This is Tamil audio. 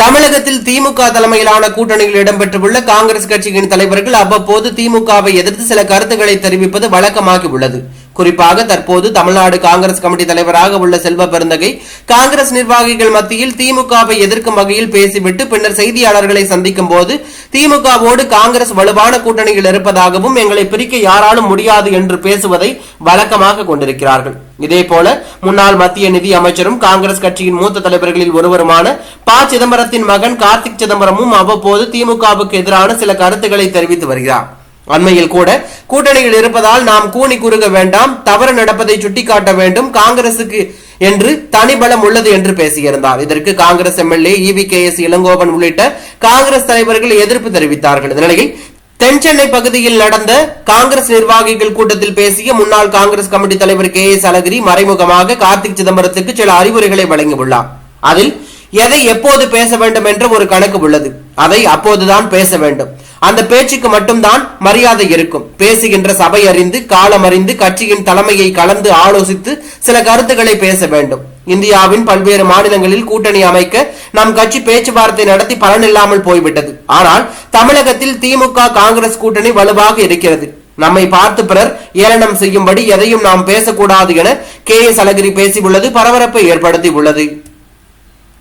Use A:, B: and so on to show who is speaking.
A: தமிழகத்தில் திமுக தலைமையிலான கூட்டணியில் இடம்பெற்றுள்ள காங்கிரஸ் கட்சியின் தலைவர்கள் அவ்வப்போது திமுகவை எதிர்த்து சில கருத்துக்களை தெரிவிப்பது வழக்கமாகி உள்ளது குறிப்பாக தற்போது தமிழ்நாடு காங்கிரஸ் கமிட்டி தலைவராக உள்ள செல்வ பெருந்தகை காங்கிரஸ் நிர்வாகிகள் மத்தியில் திமுகவை எதிர்க்கும் வகையில் பேசிவிட்டு பின்னர் செய்தியாளர்களை சந்திக்கும் போது திமுகவோடு காங்கிரஸ் வலுவான கூட்டணியில் இருப்பதாகவும் எங்களை பிரிக்க யாராலும் முடியாது என்று பேசுவதை வழக்கமாக கொண்டிருக்கிறார்கள். இதேபோல முன்னாள் மத்திய நிதி அமைச்சரும் காங்கிரஸ் கட்சியின் மூத்த தலைவர்களில் ஒருவருமான ப. சிதம்பரத்தின் மகன் கார்த்திக் சிதம்பரமும் அவ்வப்போது திமுகவுக்கு எதிரான சில கருத்துக்களை தெரிவித்து வருகிறார். அண்மையில் கூட கூட்டணியில் இருப்பதால் நாம் கூனி குறுக வேண்டாம் தவறு நடப்பதை சுட்டிக்காட்ட வேண்டும் காங்கிரசுக்கு என்று தனிபலம் உள்ளது என்று பேசியிருந்தார். இதற்கு Congress MLA EV K. S. Elangovan உள்ளிட்ட காங்கிரஸ் தலைவர்கள் எதிர்ப்பு தெரிவித்தார்கள். இந்த நிலையில் தென் சென்னை பகுதியில் நடந்த காங்கிரஸ் நிர்வாகிகள் கூட்டத்தில் பேசிய முன்னாள் காங்கிரஸ் கமிட்டி தலைவர் கே எஸ் அழகிரி மறைமுகமாக கார்த்திக் சிதம்பரத்துக்கு சில அறிவுரைகளை வழங்கியுள்ளார். அதில் எதை எப்போது பேச வேண்டும் என்ற ஒரு கணக்கு உள்ளது. அதை அப்போதுதான் பேச வேண்டும். அந்த பேச்சுக்கு மட்டும்தான் மரியாதை இருக்கும். பேசுகின்ற சபை அறிந்து காலம் அறிந்து கட்சியின் தலைமையை கலந்து ஆலோசித்து சில கருத்துக்களை பேச வேண்டும். இந்தியாவின் பல்வேறு மாநிலங்களில் கூட்டணி அமைக்க நம் கட்சி பேச்சுவார்த்தை நடத்தி பலனில்லாமல் போய்விட்டது. ஆனால் தமிழகத்தில் திமுக காங்கிரஸ் கூட்டணி வலுவாக இருக்கிறது. நம்மை பார்த்து பிறர் ஏளனம் செய்யும்படி எதையும் நாம் பேசக்கூடாது என கே எஸ் அழகிரி பேசியுள்ளது பரபரப்பை ஏற்படுத்தி உள்ளது